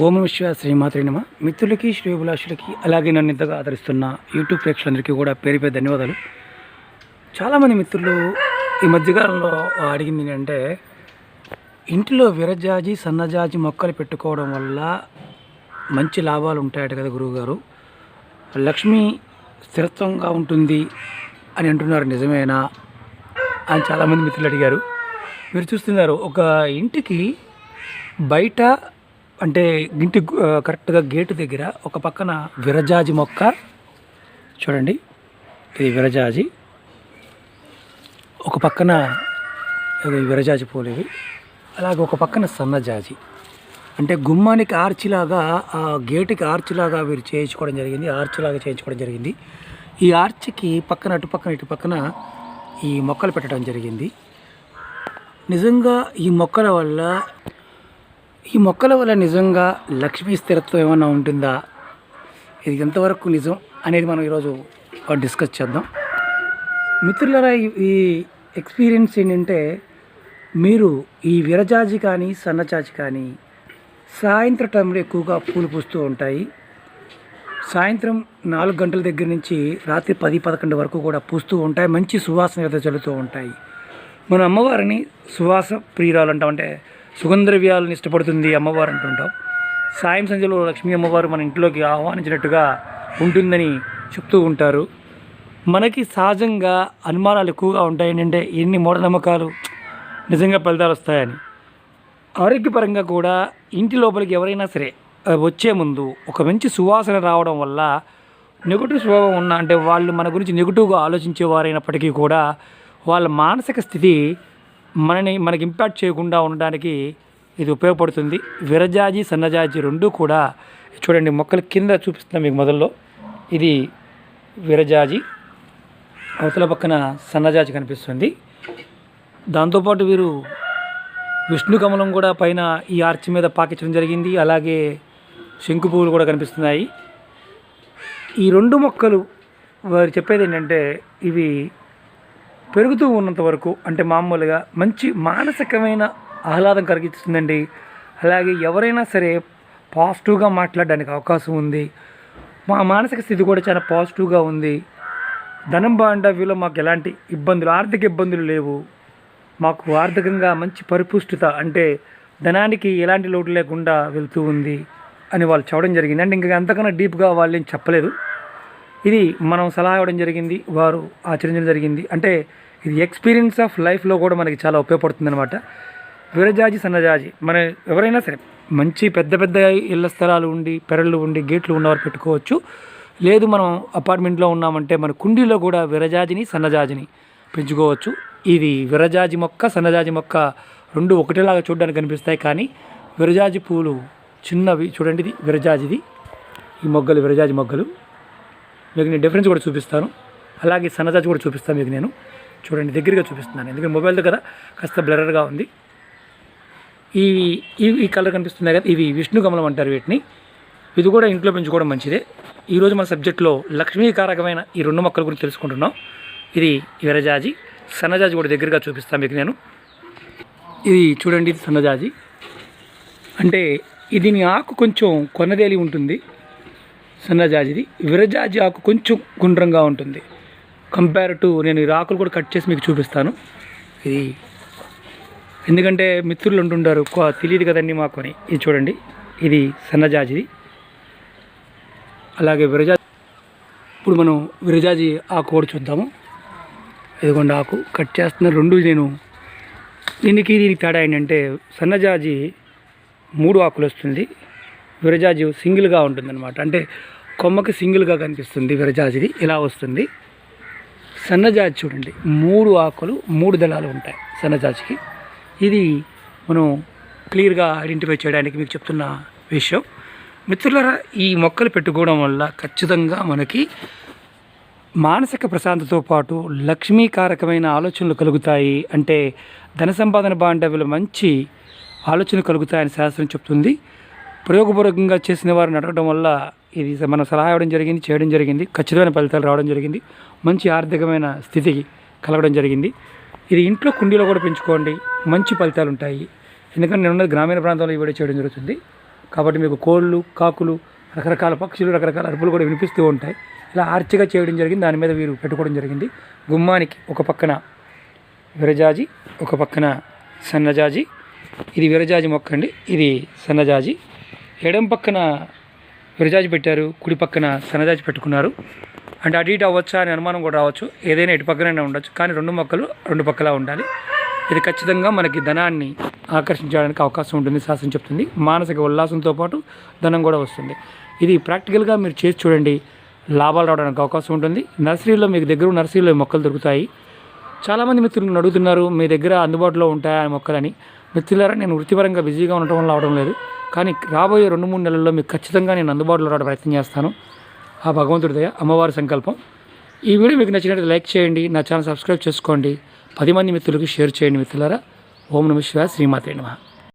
ఓం విశ్వ శ్రీమాత్రి నమ. మిత్రులకి శ్రేభిలాషులకి అలాగే నన్ను ఇంతగా ఆదరిస్తున్న యూట్యూబ్ ప్రేక్షకులందరికీ కూడా పేరు పేరు ధన్యవాదాలు. చాలామంది మిత్రులు ఈ మధ్యకాలంలో అడిగింది ఏంటంటే ఇంటిలో విరజాజి సన్నజాజి మొక్కలు పెట్టుకోవడం వల్ల మంచి లాభాలు ఉంటాయట కదా గురువుగారు. లక్ష్మి స్థిరత్వంగా ఉంటుంది అని అంటున్నారు నిజమేనా? అని చాలామంది మిత్రులు అడిగారు. మీరు చూస్తున్నారు ఒక ఇంటికి బయట అంటే ఇంటి కరెక్ట్గా గేటు దగ్గర ఒక పక్కన విరజాజి మొక్క. చూడండి. ఇది విరజాజి. ఒక పక్కన విరజాజి పూలేవి అలాగే ఒక పక్కన సన్నజాజి. అంటే గుమ్మానికి ఆర్చిలాగా ఆ గేటుకి ఆర్చిలాగా వీరు చేయించుకోవడం జరిగింది. ఆర్చిలాగా చేయించుకోవడం జరిగింది. ఈ ఆర్చికి పక్కన అటు పక్కన ఇటు పక్కన ఈ మొక్కలు పెట్టడం జరిగింది. నిజంగా ఈ మొక్కల వల్ల ఈ మొక్కల వల్ల నిజంగా లక్ష్మీ స్థిరత్వం ఏమైనా ఉంటుందా? ఇది ఎంతవరకు నిజం అనేది మనం ఈరోజు డిస్కస్ చేద్దాం. మిత్రులరా ఈ- ఈ ఎక్స్పీరియన్స్ ఏంటంటే మీరు ఈ విరజాజి కానీ సన్నజాజి కానీ సాయంత్రం టైంలో ఎక్కువగా పూలు పూస్తూ ఉంటాయి. సాయంత్రం నాలుగు గంటల దగ్గర నుంచి రాత్రి పది పదకొండు వరకు కూడా పూస్తూ ఉంటాయి. మంచి సువాసన వెదజల్లుతూ ఉంటాయి. మన అమ్మవారిని సువాస ప్రియురాలు అంటామంటే అంటే సుగంధద్రవ్యాలను ఇష్టపడుతుంది అమ్మవారు అంటుంటాం. సాయం సంధ్యలో లక్ష్మీ అమ్మవారు మన ఇంట్లోకి ఆహ్వానించినట్టుగా ఉంటుందని చెప్తూ ఉంటారు. మనకి సహజంగా అనుమానాలు ఎక్కువగా ఉంటాయి ఏంటంటే ఎన్ని మూఢనమ్మకాలు నిజంగా ఫలితాలు వస్తాయని. ఆరోగ్యపరంగా కూడా ఇంటి లోపలికి ఎవరైనా సరే వచ్చే ముందు ఒక మంచి సువాసన రావడం వల్ల నెగటివ్ స్వభావం ఉన్న అంటే వాళ్ళు మన గురించి నెగిటివ్గా ఆలోచించేవారైనప్పటికీ కూడా వాళ్ళ మానసిక స్థితి మనని మనకి ఇంపాక్ట్ చేయకుండా ఉండడానికి ఇది ఉపయోగపడుతుంది. విరజాజి సన్నజాజి రెండు కూడా చూడండి మొక్కల కింద చూపిస్తున్నాం మీకు మొదల్లో. ఇది విరజాజి అవతల పక్కన సన్నజాజి కనిపిస్తుంది. దాంతోపాటు వీరు విష్ణు కమలం కూడా పైన ఈ ఆర్చ్ మీద పాకించడం జరిగింది. అలాగే శంకు పువ్వులు కూడా కనిపిస్తున్నాయి. ఈ రెండు మొక్కలు వారు చెప్పేది ఏంటంటే ఇవి పెరుగుతూ ఉన్నంత వరకు అంటే మామూలుగా మంచి మానసికమైన ఆహ్లాదం కలిగిస్తుందండి. అలాగే ఎవరైనా సరే పాజిటివ్గా మాట్లాడడానికి అవకాశం ఉంది. మా మానసిక స్థితి కూడా చాలా పాజిటివ్గా ఉంది. ధనం బాండవ్యంలో మాకు ఎలాంటి ఇబ్బందులు ఆర్థిక ఇబ్బందులు లేవు. మాకు ఆర్థికంగా మంచి పరిపుష్టత అంటే ధనానికి ఎలాంటి లోటు లేకుండా వెళ్తూ ఉంది అని వాళ్ళు చెప్పడం జరిగింది అంటే ఇంకా అంతకన్నా డీప్గా వాళ్ళు ఏం చెప్పలేదు. ఇది మనం సలహా ఇవ్వడం జరిగింది వారు ఆచరించడం జరిగింది. అంటే ఇది ఎక్స్పీరియన్స్ ఆఫ్ లైఫ్లో కూడా మనకి చాలా ఉపయోగపడుతుంది అనమాట విరజాజి సన్నజాజి మన ఎవరైనా సరే మంచి పెద్ద పెద్ద ఇళ్ళ స్థలాలు ఉండి పెరళ్ళు ఉండి గేట్లు ఉన్నవారు పెట్టుకోవచ్చు. లేదు మనం అపార్ట్మెంట్లో ఉన్నామంటే మన కుండీలో కూడా విరజాజిని సన్నజాజిని పెంచుకోవచ్చు. ఇది విరజాజి మొక్క సన్నజాజి మొక్క రెండు ఒకటేలాగా చూడడానికి కనిపిస్తాయి. కానీ విరజాజి పూలు చిన్నవి చూడండి ఇది విరజాజిది. ఈ మొగ్గలు విరజాజి మొగ్గలు. మీకు నేను డిఫరెన్స్ కూడా చూపిస్తాను. అలాగే సన్నజాజి కూడా చూపిస్తాను మీకు నేను. చూడండి దగ్గరగా చూపిస్తున్నాను. ఎందుకంటే మొబైల్తో కదా కాస్త బ్లరర్గా ఉంది. ఈ ఈ- ఈ కలర్ కనిపిస్తున్నాయి కదా ఇవి విష్ణు కమలం అంటారు వీటిని. ఇది కూడా ఇంట్లో పెంచుకోవడం మంచిదే. ఈరోజు మన సబ్జెక్ట్లో లక్ష్మీకారకమైన ఈ రెండు మొక్కల గురించి తెలుసుకుంటున్నాం. ఇది విరజాజి. సన్నజాజి కూడా దగ్గరగా చూపిస్తాను మీకు నేను. ఇది చూడండి ఇది సన్నజాజి. అంటే దీని ఆకు కొంచెం కొన్నదేలి ఉంటుంది. సన్నజాజిది. విరజాజి ఆకు కొంచెం గుండ్రంగా ఉంటుంది. కంపేర్ టు నేను ఈ ఆకులు కూడా కట్ చేసి మీకు చూపిస్తాను. ఇది ఎందుకంటే మిత్రులు ఉంటుంటారు తెలియదు కదండి మాకు అని. ఇది చూడండి. ఇది సన్నజాజిది. అలాగే విరజాజి ఇప్పుడు మనం విరజాజి ఆకు కూడా చూద్దాము. ఇదిగోండి ఆకు కట్ చేస్తున్న రెండు నేను దీనికి దీనికి తేడా ఏంటంటే సన్నజాజి మూడు ఆకులు వస్తుంది. విరజాజి సింగిల్గా ఉంటుందన్నమాట. అంటే కొమ్మకి సింగిల్గా కనిపిస్తుంది విరజాజిది. ఇలా వస్తుంది. సన్నజాజి చూడండి. మూడు ఆకులు మూడు దళాలు ఉంటాయి సన్నజాజికి. ఇది మనం క్లియర్గా ఐడెంటిఫై చేయడానికి మీకు చెప్తున్న విషయం. మిత్రులరా ఈ మొక్కలు పెట్టుకోవడం వల్ల ఖచ్చితంగా మనకి మానసిక ప్రశాంతతో పాటు లక్ష్మీకారకమైన ఆలోచనలు కలుగుతాయి. అంటే ధన సంపాదన బాండవ్యులు మంచి ఆలోచనలు కలుగుతాయని శాస్త్రం చెప్తుంది. ప్రయోగపూర్వకంగా చేసిన వారిని అడగడం వల్ల ఇది మనం సలహా ఇవ్వడం జరిగింది చేయడం జరిగింది ఖచ్చితమైన ఫలితాలు రావడం జరిగింది మంచి ఆర్థికమైన స్థితికి కలగడం జరిగింది. ఇది ఇంట్లో కుండీలో కూడా పెంచుకోండి మంచి ఫలితాలు ఉంటాయి. ఎందుకంటే నేను ఉన్నది గ్రామీణ ప్రాంతంలో ఈ వీడియో చేయడం జరుగుతుంది. కాబట్టి మీకు కోళ్ళు కాకులు రకరకాల పక్షులు రకరకాల అరుపులు కూడా వినిపిస్తూ ఉంటాయి. ఇలా ఆర్చిగా చేయడం జరిగింది దాని మీద వీరు పెట్టుకోవడం జరిగింది. గుమ్మానికి ఒక పక్కన విరజాజి ఒక పక్కన సన్నజాజి. ఇది విరజాజి మొక్క అండి ఇది సన్నజాజి. ఎడం పక్కన విరజాజి పెట్టారు కుడి పక్కన సన్నజాజి పెట్టుకున్నారు. అంటే అటు ఇటు అవ్వచ్చా అని అనుమానం కూడా రావచ్చు. ఏదైనా ఇటు పక్కనైనా ఉండొచ్చు కానీ రెండు మొక్కలు రెండు పక్కలా ఉండాలి. ఇది ఖచ్చితంగా మనకి ధనాన్ని ఆకర్షించడానికి అవకాశం ఉంటుంది శాస్త్రం చెప్తుంది. మానసిక ఉల్లాసంతో పాటు ధనం కూడా వస్తుంది. ఇది ప్రాక్టికల్గా మీరు చేసి చూడండి లాభాలు రావడానికి అవకాశం ఉంటుంది. నర్సరీలో మీకు దగ్గర నర్సరీలో మొక్కలు దొరుకుతాయి. చాలామంది మిత్రులు అడుగుతున్నారు మీ దగ్గర అందుబాటులో ఉంటాయా మొక్కలని? మిత్రులారా నేను వృత్తిపరంగా బిజీగా ఉండటం వల్ల అవడం లేదు. కానీ రాబోయే రెండు మూడు నెలల్లో మీకు ఖచ్చితంగా నేను అందుబాటులో రావడం ప్రయత్నం చేస్తాను. ఆ భగవంతుడి దయ అమ్మవారి సంకల్పం. ఈ వీడియో మీకు నచ్చినట్లయితే లైక్ చేయండి నా ఛానల్ సబ్స్క్రైబ్ చేసుకోండి. పది మంది మిత్రులకి షేర్ చేయండి మిత్రులారా. ఓం నమ శివ శ్రీమాతే నమ.